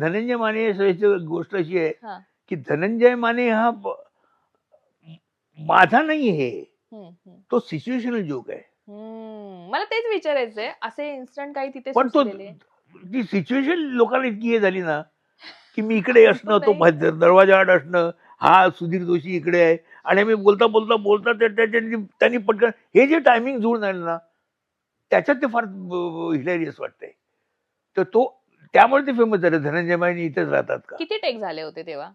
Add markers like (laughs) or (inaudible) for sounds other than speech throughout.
धनंजय माने याची गोष्ट अशी आहे. की धनंजय माने हा माझा नाही हे. तो सिच्युएशनल जोक आहे. मला तेच विचारायचंय असे इन्स्टंट काही तिथे पण तो? ती सिच्युएशन लोकांना इतकी हे झाली ना की मी इकडे (laughs) असणं तो दरवाजा आड असणं हा सुधीर जोशी इकडे आहे आणि मी बोलता बोलता बोलता त्यांनी पटकन हे जे टायमिंग जुळून आलं ना त्याच्यात ते फार हिलेरियस वाटतंय तर तो त्यामुळे ते फेमस झाले. धनंजय माने इथेच राहतात का? किती टेक झाले होते तेव्हा?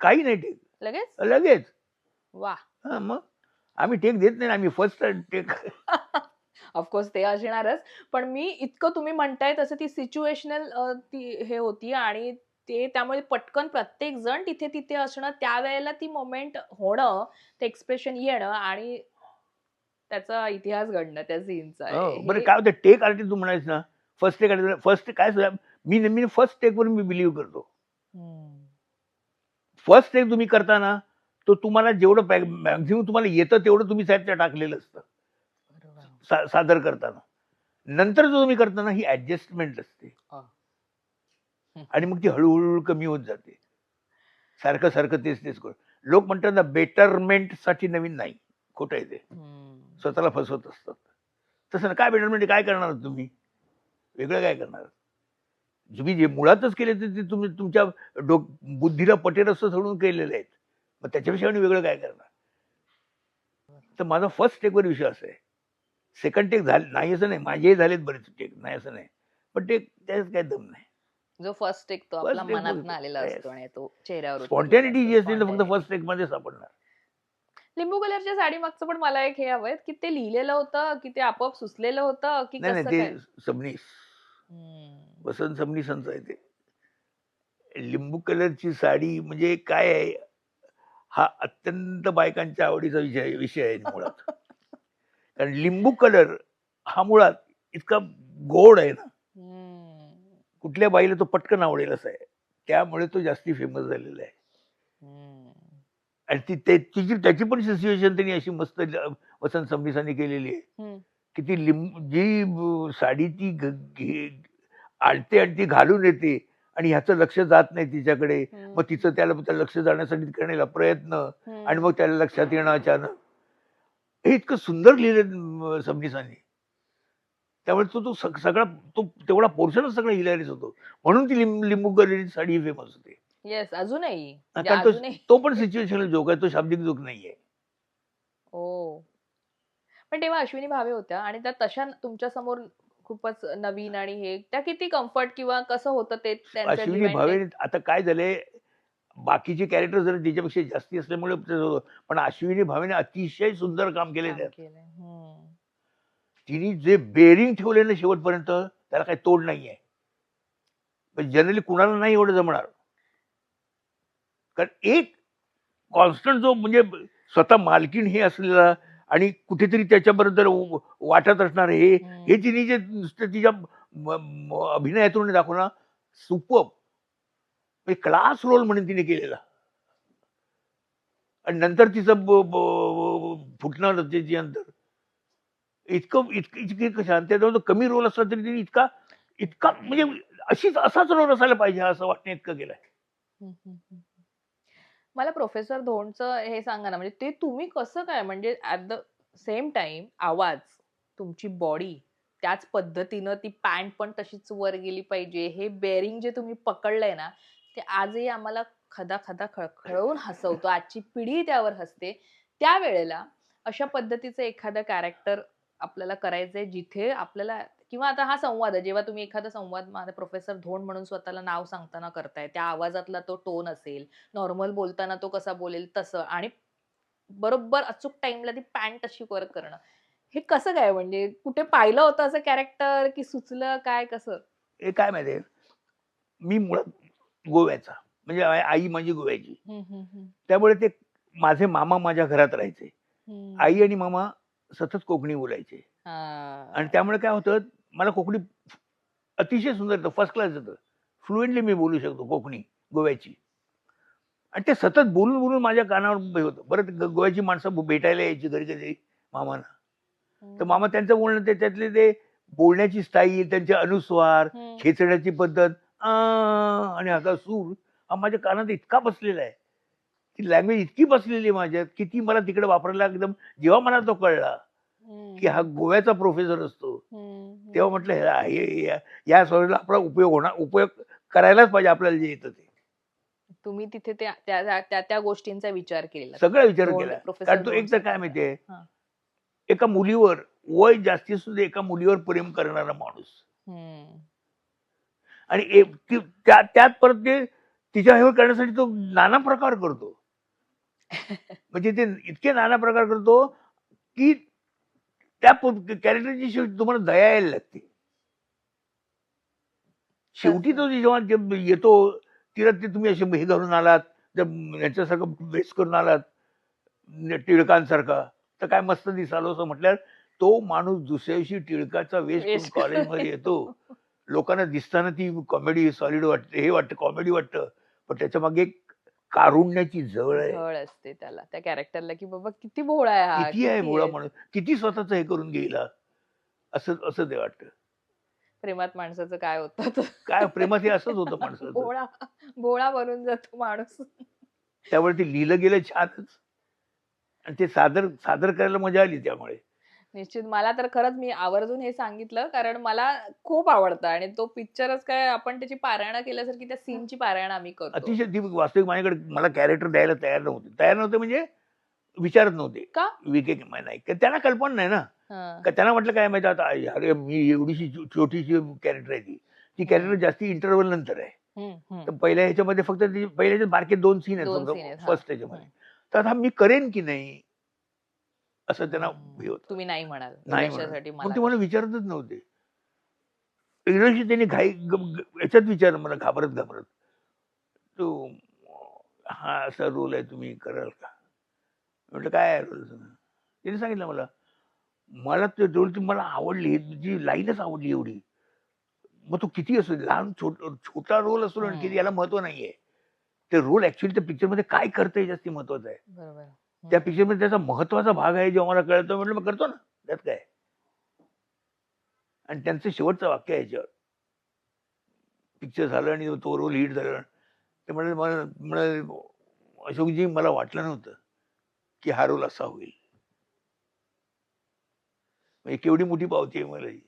काही नाही टेक लगेच? लगेच. वा. हा मग? आम्ही टेक देत नाही आम्ही फर्स्ट टेक ऑफकोर्स ते असणारच. पण मी इतकं तुम्ही म्हणताय तसं ती सिच्युएशनल ती हे होती आणि ते त्यामुळे पटकन प्रत्येक जण तिथे तिथे असणं त्यावेळेला ती मोमेंट होणं ते एक्सप्रेशन येणं आणि त्याचा इतिहास घडणं त्या सीनचा हो, बरं काय होतं? टेक आर्टिस्ट तू म्हणायचं ना. फर्स्ट टेक फर्स्ट काय मी नेहमी फर्स्ट टेकवर मी बिलीव्ह करतो. फर्स्ट टेक तुम्ही करताना तो तुम्हाला जेवढं मॅक्झिमम तुम्हाला येतं तेवढं तुम्ही साहित्य टाकलेलं असतं. सा- सादर करताना. नंतर जो तुम्ही करताना ही ऍडजस्टमेंट असते. आणि मग ती हळूहळू कमी होत जाते. सारखं सारखं तेच तेच करून. लोक म्हणतात ना बेटरमेंटसाठी नवीन नाही. खोटं आहे ते. स्वतःला फसवत असतात. तसं ना काय बेटरमेंट काय करणार तुम्ही? वेगळं काय करणार? तुम्ही जे मुळातच केले ते ते तुम्ही तुमच्या डोक बुद्धीला पटेल असं सोडून केलेले आहेत. मग त्याच्यापेक्षा आणि वेगळं काय करणार? तर माझा फर्स्ट टेकवर विश्वास आहे. सेकंड टेक झाले नाही असं नाही. माझेही झालेत बरेच टेक नाही असं नाही. पण ते त्याच्यात काय दम नाही. जो फर्स्ट टेक तो आपला मनात. आलेला. असतो आणि तो चेहऱ्यावर. स्पॉन्टॅनिटी जी असते ना फक्त. फर्स्ट टेकमध्ये सापडणार. लिंबू कलरच्या साडी मागचं पण मला एक हे हवंय. की ते लिहिलेलं होतं? की ते आपोआप सुचलेलं होतं? की नाही ते सबनीस. वसंत सबनीसांचं आहे ते. लिंबू कलरची साडी म्हणजे काय आहे? हा अत्यंत बायकांच्या आवडीचा विषय विषय आहे मुळात. कारण लिंबू कलर हा मुळात इतका गोड आहे ना. कुठल्या बाईला तो पटकन आवडेल असा आहे. त्यामुळे तो जास्ती फेमस झालेला आहे. हम्म. आणि ती ते- तिची त्याची पण सिच्युएशन त्यांनी अशी मस्त वसंत सबनीसांनी केलेली आहे. की ती लिंब जी साडी ती घ- घे- आणते आणि ती घालून येते आणि ह्याचं लक्ष जात नाही तिच्याकडे मग तिचं त्याला त्याला लक्ष जाण्यासाठी करण्याचा प्रयत्न. आणि मग त्याला लक्षात येणं अचानक. हे इतकं सुंदर लिहिलं सबनीसांनी त्यामुळे तो तो सग- सगळा तो तेवढा पोर्शनच सगळा हिलारीच होतो. म्हणून ती लिंब लिंबू कलरची साडी फेमस होते. येस अजूनही. म्हणजे तो अजूनही. तो पण सिच्युएशनल जोक आहे तो शाब्दिक जोक नाहीये. पण तेव्हा अश्विनी भावे होत्या आणि त्या तशा तुमच्यासमोर खूपच नवीन आणि हे त्या किती कम्फर्ट किंवा कसं होतं ते अश्विनी भावे? आता काय झालंय बाकीचे कॅरेक्टर जर तिच्यापेक्षा जास्ती असल्यामुळे. पण अश्विनी भावेने अतिशय सुंदर काम केले. तिने जे बेरिंग ठेवले ना शेवटपर्यंत त्याला काही तोड नाहीये जनरली कुणाला नाही एवढं जमणार कारण एक कॉन्स्टंट जो म्हणजे स्वतः मालकीण हे असलेला आणि कुठेतरी त्याच्याबरोबर वाटत असणार हे. हे तिने जे नुसतं तिच्या अभिनयातून दाखवणार सुपर क्लास रोल म्हणून तिने केलेला. आणि नंतर तिचं फुटणार त्याची नंतर इतकं इतकं इतकं शांत. त्याच्यामध्ये कमी रोल असला तरी तिने इतका इतका म्हणजे अशीच असाच रोल असायला पाहिजे असं वाटणं इतकं हम्म. मला प्रोफेसर धोंडचं हे सांगा ना म्हणजे ते तुम्ही कसं काय म्हणजे ॲट द सेम टाइम आवाज तुमची बॉडी त्याच पद्धतीनं ती पॅन्ट पण तशीच वर गेली पाहिजे. हे बेअरिंग जे तुम्ही पकडलंय ना ते आजही आम्हाला खदा खदा खळखळवून हसवतो. आजची पिढी त्यावर हसते. त्यावेळेला अशा पद्धतीचं एखादं कॅरेक्टर आपल्याला करायचंय जिथे आपल्याला किंवा आता हा संवाद आहे जेव्हा तुम्ही एखादा संवाद माझा प्रोफेसर धोंड म्हणून स्वतःला नाव सांगताना करताय त्या आवाजातला तो टोन असेल नॉर्मल बोलताना तो कसा बोलेल तसं आणि बरोबर अचूक टाइमला ती पॅन्ट अशी वर्क करणं. हे कसं काय म्हणजे कुठे पाहिलं होतं असं कॅरेक्टर की सुचलं काय कसं? हे काय माहितीये मी मुळात गोव्याचा म्हणजे आई माझी गोव्याची. त्यामुळे ते माझे मामा माझ्या घरात राहायचे. आई आणि मामा सतत कोकणी बोलायचे. आणि त्यामुळे काय होतं मला कोकणी अतिशय सुंदर येतं फर्स्ट क्लास येतं. फ्लुएंटली मी बोलू शकतो कोकणी गोव्याची. आणि ते सतत बोलून बोलून माझ्या कानावर होतं. बरं गोव्याची माणसं भेटायला यायची घरी कधी मामाना. तर मामा त्यांचं बोलणं ते त्यातले ते बोलण्याची स्टाईल त्यांचे अनुस्वार खेचण्याची पद्धत आणि आता सूर हा माझ्या कानात इतका बसलेला आहे. ती लँग्वेज इतकी बसलेली माझ्यात की ती मला तिकडे वापरायला एकदम जेव्हा मला तो कळला की हा गोव्याचा प्रोफेसर असतो तेव्हा म्हटलं "ह्या- हे- या- सवयीला आपला उपयोग होणार उपयोग करायलाच पाहिजे आपल्याला जे येतं ते. तुम्ही तिथे त्या त्या गोष्टींचा विचार केलेला. सगळा विचार केला. कारण तो एक तर काय माहितीये. एका मुलीवर वय जास्ती सुद्धा एका मुलीवर प्रेम करणारा माणूस. आणि त्यात परत ते तिच्या हे करण्यासाठी तो नाना प्रकार करतो. (laughs) म्हणजे ते इतके नाना प्रकार करतो की त्या कॅरेक्टरची शेवटी तुम्हाला दया यायला लागते. शेवटी तो जेव्हा येतो तिला ते तुम्ही असे हे घालून आलात याच्यासारखं बेस करून आलात टिळकांसारखा तर काय मस्त दिसालो असं म्हटल्यावर तो माणूस दुसऱ्या दिवशी टिळकाचा करून कॉलेजमध्ये येतो. लोकांना दिसताना ती कॉमेडी सॉलिड वाटते हे वाटतं कॉमेडी वाटतं. पण त्याच्यामागे एक कारुण्याची झळ आहे. असते त्याला त्या कॅरेक्टरला की बाबा किती भोळा आहे हा किती आहे भोळा. माणूस किती स्वतःच हे करून गेला असं असं ते वाटतं. प्रेमात माणसाचं काय होतं काय प्रेमात हे असंच होतं माणसाचं. भोळा भोळा बनून जातो माणूस. त्यामुळे ते लिहिलं गेलं छानच. आणि ते सादर सादर करायला मजा आली त्यामुळे. निश्चित. मला तर खरंच मी आवर्जून हे सांगितलं कारण मला खूप आवडतं आणि तो पिक्चरच काय आपण त्याची पारायणं केल्यासारखी त्या सीनची पारायणं आम्ही करतो. अतिशय ती वास्तविक माझ्याकडे मला कॅरेक्टर द्यायला तयार नव्हते. तयार नव्हते म्हणजे विचारत नव्हते. का? विके नाही त्यांना कल्पना नाही ना. का त्यांना म्हटलं काय माहिती आता अरे मी एवढीशी छोटीशी कॅरेक्टर आहे ती. ती कॅरेक्टर जास्ती इंटरव्हल नंतर आहे. तर पहिल्या ह्याच्यामध्ये फक्त ती पहिल्या बारके दोन सीन आहेत. फर्स्ट ह्याच्यामध्ये तर आता मी करेन की नाही? असं त्यांना हं. होतं. तुम्ही नाही म्हणाल. नाही. मला मग ते मला विचारतच नव्हते. इंग्रजी त्यांनी घाई ग- ग- याच्यात विचार मला घाबरत घाबरत. तो हा असा रोल आहे तुम्ही कराल का? म्हटलं काय आहे रोल त्यांनी सांगितलं मला मला ते रोल ती मला आवडली जी लाईनच आवडली एवढी. मग तो किती असो लहान छोट छोटा रोल असो ना हम्म. किती याला महत्त्व नाहीये. ते रोल ऍक्च्युली त्या पिक्चरमध्ये काय करतंय जास्ती महत्वाचं आहे. बरोबर. हो. त्या पिक्चरमध्ये म्हणजे त्याचा महत्त्वाचा भाग आहे जेव्हा मला कळतो म्हटलं मग करतो ना. त्यात काय? आणि त्यांचं शेवटचं वाक्य आहे याच्यावर. पिक्चर झालं आणि तो रोल हिट झाला. ते म्हणाले मला म्हणाले, अशोकजी मला वाटलं नव्हतं की हा रोल असा होईल. म्हणजे केवढी मोठी पावती आहे मला ही.